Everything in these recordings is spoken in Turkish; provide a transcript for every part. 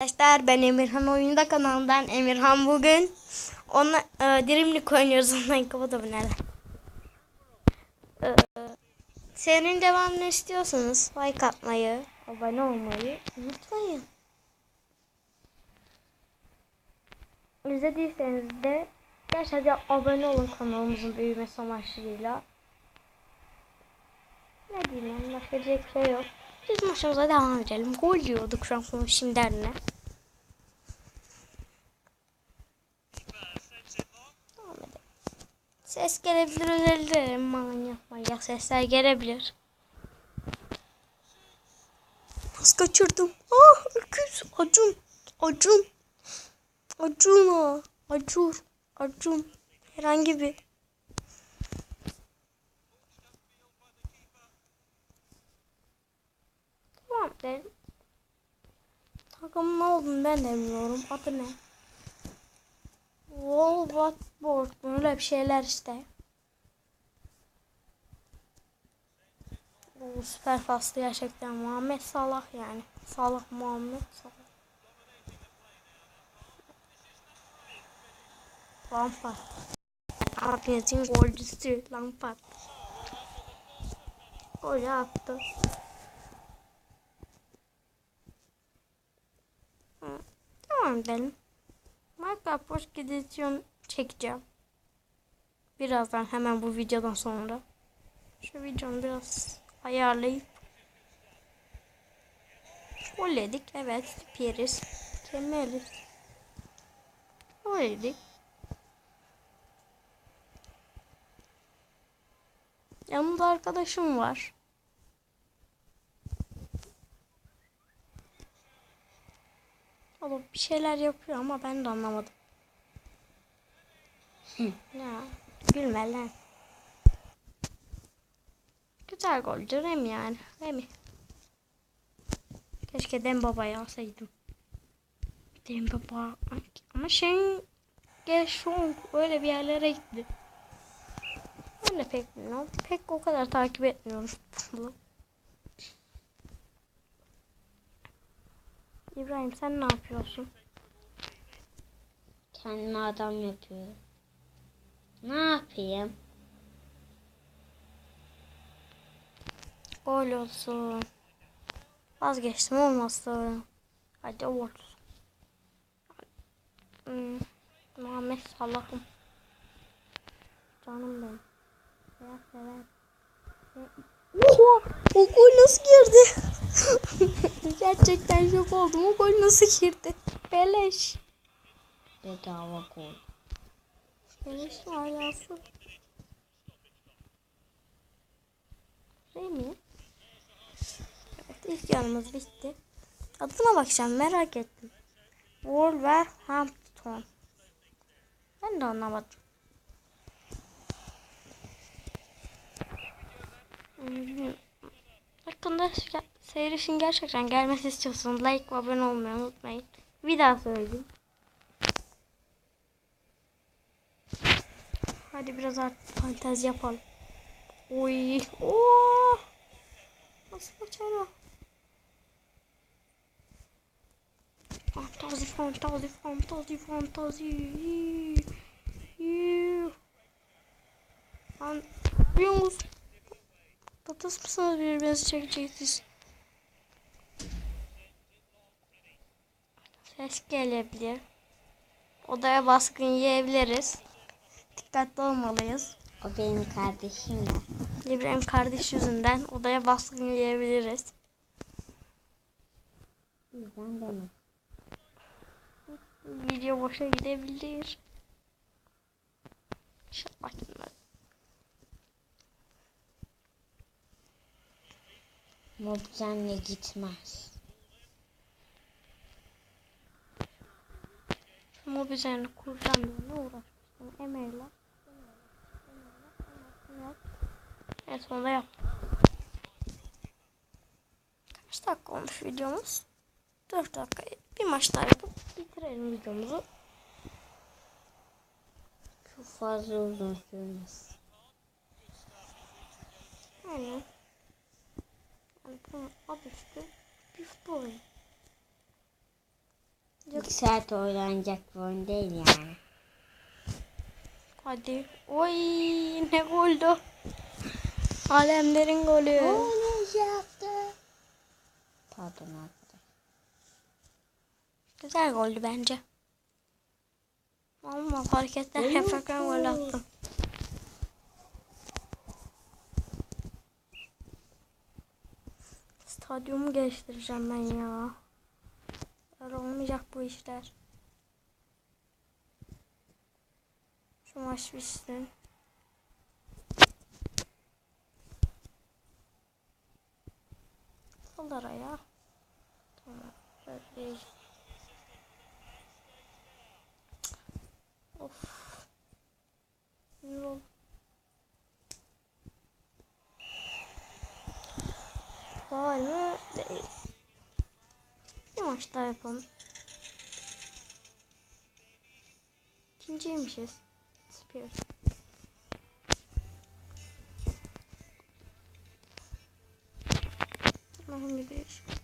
Arkadaşlar ben Emirhan Oyunda kanalından Emirhan bugün ona e, dirimlik oynuyoruz online kapat aboneler. E, serinin devamını istiyorsanız like atmayı, abone olmayı unutmayın. İzlediyseniz de gerçekten abone olun kanalımızın büyümesi amaçlıyla. Ne diyeyim bir şey yok. Biz maçımıza devam edelim. Gol yiyorduk şu an konuşayım derine. Devam edelim. Ses gelebilir özür dilerim. Manyak manyak sesler gelebilir. Nasıl kaçırdım? Ah öküz. Acun. Acun. Acun o. Acur. Acun. Herhangi bir. Tamam derim. Takımın ne olduğunu ben de bilmiyorum. Adı ne? Wolvatboard. Böyle bir şeyler işte. O süper faslı gerçekten. Muhammed Salah yani. Salah Muhammed Salah. Lampard. Arjantin golcüsü Lampard. Gol attı. Hı, Devam edelim. Minecraft boş edisyon çekeceğim. Birazdan hemen bu videodan sonra. Şu videomu biraz ayarlayıp Oledik evet Pieriz Kemeliz Oledik Yanımda arkadaşım var. O bir şeyler yapıyor ama ben de anlamadım. ya gülme lan. Güzel goldü Remi yani. Remi. Keşke Dembaba'yı alsaydım. Dembaba. Ama şey Gershon öyle bir yerlere gitti. Ben de pek bilmiyorum. Pek o kadar takip etmiyorum futbolu. İbrahim sen ne yapıyorsun? Kendime adam yapıyorum. Ne yapayım? Gol olsun. Vazgeçtim olmasın. Hadi olsun. Hmm. Muhammed Salah'ım. Canım benim. Sever sever. Oha! O gol nasıl girdi? Gerçekten şok oldum. O gol nasıl girdi? Beleş. Bedava gol. Beleş alası. Değil mi? Evet ilk yanımız bitti. Adına bakacağım merak ettim. Wolverhampton. Ben de anlamadım. Hmm. Hakkında seyirişin gerçekten gelmesi istiyorsanız like ve abone olmayı unutmayın. Bir daha söyleyeyim. Hadi biraz artık fantezi yapalım. Oy. Oo. Nasıl kaçar o? Fantazi, fantazi, fantazi, fantazi. Lan biliyor Tatas mısınız birbirinizi çekeceksiniz? Ses gelebilir. Odaya baskın yiyebiliriz. Dikkatli olmalıyız. O benim kardeşim ya. İbrahim kardeş yüzünden odaya baskın yiyebiliriz. Bizden deme. Video boşa gidebilir. İnşallah gitmez. Mobzenle gitmez. Ama üzerine kuracağım diye ne uğraşmıştım. Emeğiyle. Evet sonunda yaptım. Kaç dakika olmuş videomuz? 4 dakika. Bir maç daha yapıp bitirelim videomuzu. Çok fazla uzun sürmez. Aynen. Bunun adı bir futbol oyunu. İki saat oynanacak bir oyun değil yani. Hadi. Oy ne goldü. Alemlerin golü. ne şey yaptı? Pardon arkadaşlar. Güzel goldü bence. Ama hareketler yaparken gol attım. Stadyumu geliştireceğim ben ya. Böyle olmayacak bu işler. Şu maç bitsin. Sol araya. Tamam. Böyle değil. Of. Sinir oldum. Var mı? Değil. Bir maç daha yapalım. İkinciymişiz. Spears. Allah'ım bir değişiklik.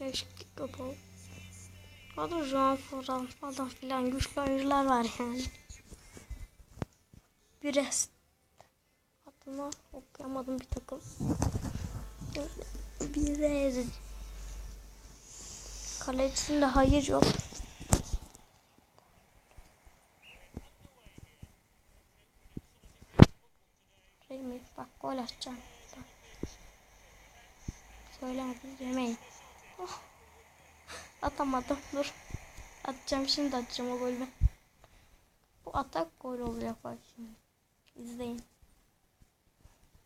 Değişiklik yapalım. Hadi Jean falan falan filan güçlü oyuncular var yani. Biraz adına okuyamadım bir takım. Biraz Kalecisinde hayır yok. Remy bak gol atacağım. Bak. Söylemedim yemeyin. Oh. Atamadım dur. Atacağım şimdi atacağım o golü. Bu atak gol olacak bak şimdi. İzleyin.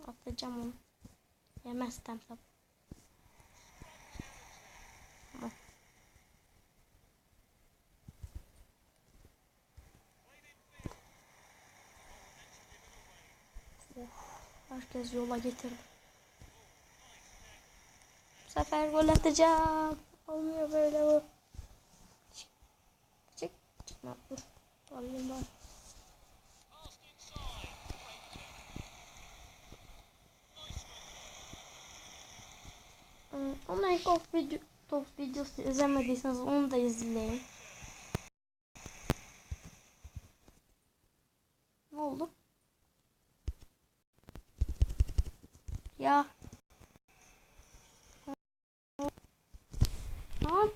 Atacağım onu. Yemezsem tabii. Tamam. Of, herkes yola getirdi. Bu sefer gol atacağım. Olmuyor böyle bu. Çık. Çık. Çıkma. Dur. Alayım ben. Hmm, of video, top videosu izlemediyseniz onu da izleyin. Ne oldu? Ya. Ne yap?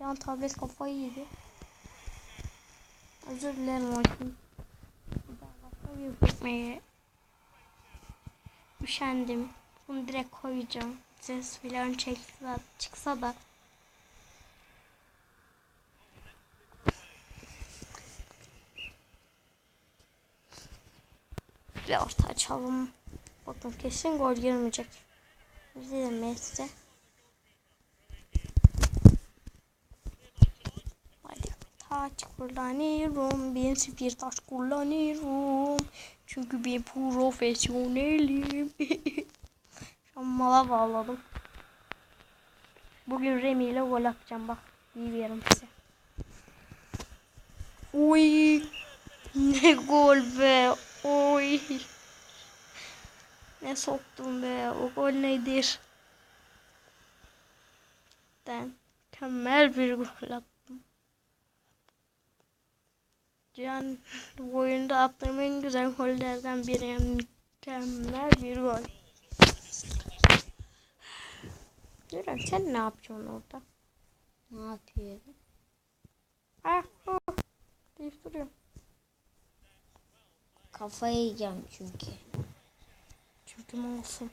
Yan tablet kafayı yedi. Özür dilerim daha başka bir gitmeye üşendim. Bunu direkt koyacağım. Ses filan çekse, çıksa da. Bir orta açalım. Bakın kesin gol girmeyecek. İzleyelim Messi. Hadi taç kullanıyorum. Ben sıfır taş kullanıyorum. Çünkü ben profesyonelim. Şu an mala bağladım. Bugün Remy ile gol atacağım bak. İyi veririm size. Oy. Ne gol be. Oy. Ne soktum be. O gol nedir? Ben mükemmel bir gol attım. Can bu oyunda attığım en güzel gollerden biri. Mükemmel bir gol. Diyorum sen ne yapıyorsun orada? Ne yapıyorum? Ah, oh. deyip duruyor. Kafayı yiyeceğim çünkü. Çünkü olsun.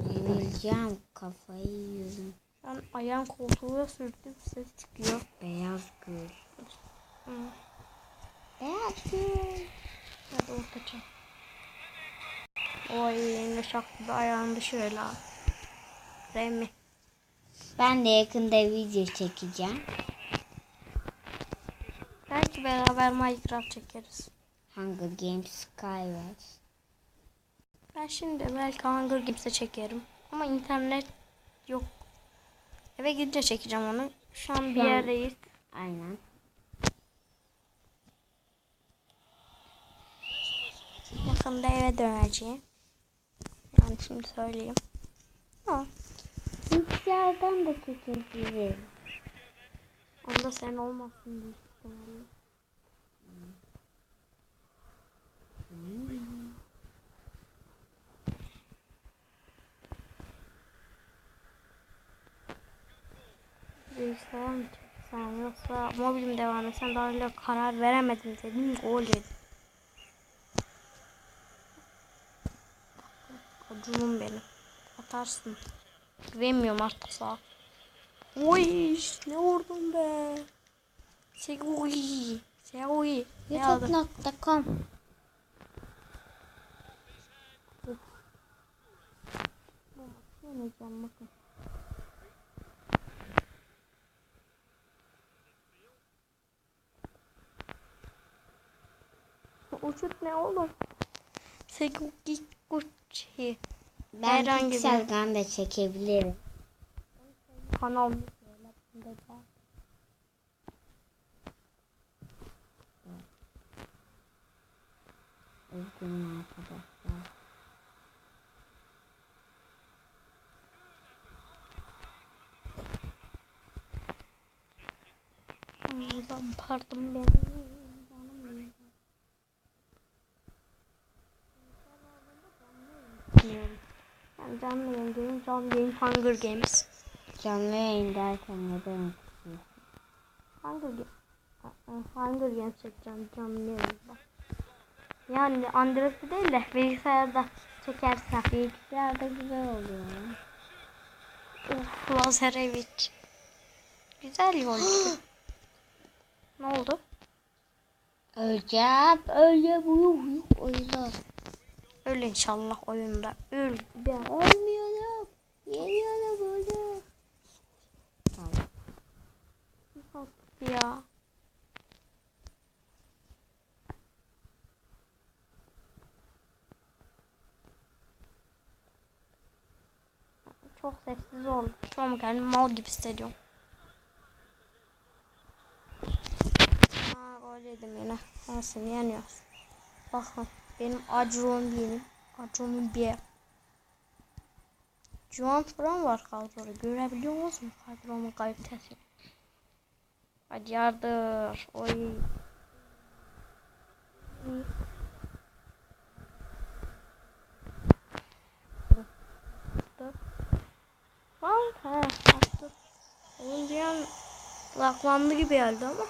Yenileceğim. Kafayı yiyorum. Ben ayağım koltuğa sürdüm ses çıkıyor. Beyaz gül. Hı. Beyaz gül. Hadi orta çek. Oy ne şaktı ayağını şöyle al. Remi. Ben de yakında video çekeceğim. Belki beraber Minecraft çekeriz. Hunger Games Skywars. Ben şimdi belki Hunger Games'e çekerim. Ama internet yok. Eve gidince çekeceğim onu. Şu an bir yerdeyiz. Aynen. Yakında eve döneceğim. Yani şimdi söyleyeyim. Ha, Bilgisayardan da çekebilirim. Onda sen olmazsın büyük ihtimalle. Bilgisayar mı çeksen yoksa mobilim devam etsen daha öyle karar veremedim dedim gol yedim. Acunum benim. Atarsın. Güvenmiyorum artık sağa. Oy ne vurdun be. Segui. Segui. YouTube.com Yeneceğim bakın. Uçut ne oğlum? Segui Gucci. Ben Herhangi Pixel bir- Gun da çekebilirim. Kanal. Üzgünüm arkadaşlar. Allah'ım pardon benim. Yani canlı yayın diyorum. Canlı yayın Hunger Games. Canlı yayın derken ne demek istiyorsun? Hunger Games. Hunger Games çekeceğim canlı yayında. Yani Android'de değil de bilgisayarda çekersen. Bilgisayarda güzel oluyor. ya. Uf, Lazarevich. Güzel yol. ne oldu? Öleceğim, öleceğim, uyuh, oyunda. Öl inşallah oyunda. Öl. Ben ölmüyorum. Geliyorum, ölüyorum. Tamam. Ya. Çok sessiz oldu. Şu an kendimi mal gibi hissediyorum. Aa, gol yedim yine. Nasıl yeniyoruz. Bakın benim acrum benim. Acrumun bir. Juan falan var kadroda. Görebiliyor musun kadromun kalitesi? Hadi yardır. Oy. Lan he attı. Onun bir an laklandı gibi geldi ama.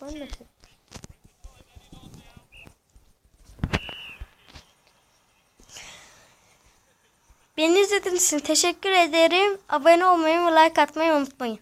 Ben Beni izlediğiniz için teşekkür ederim. Abone olmayı ve like atmayı unutmayın.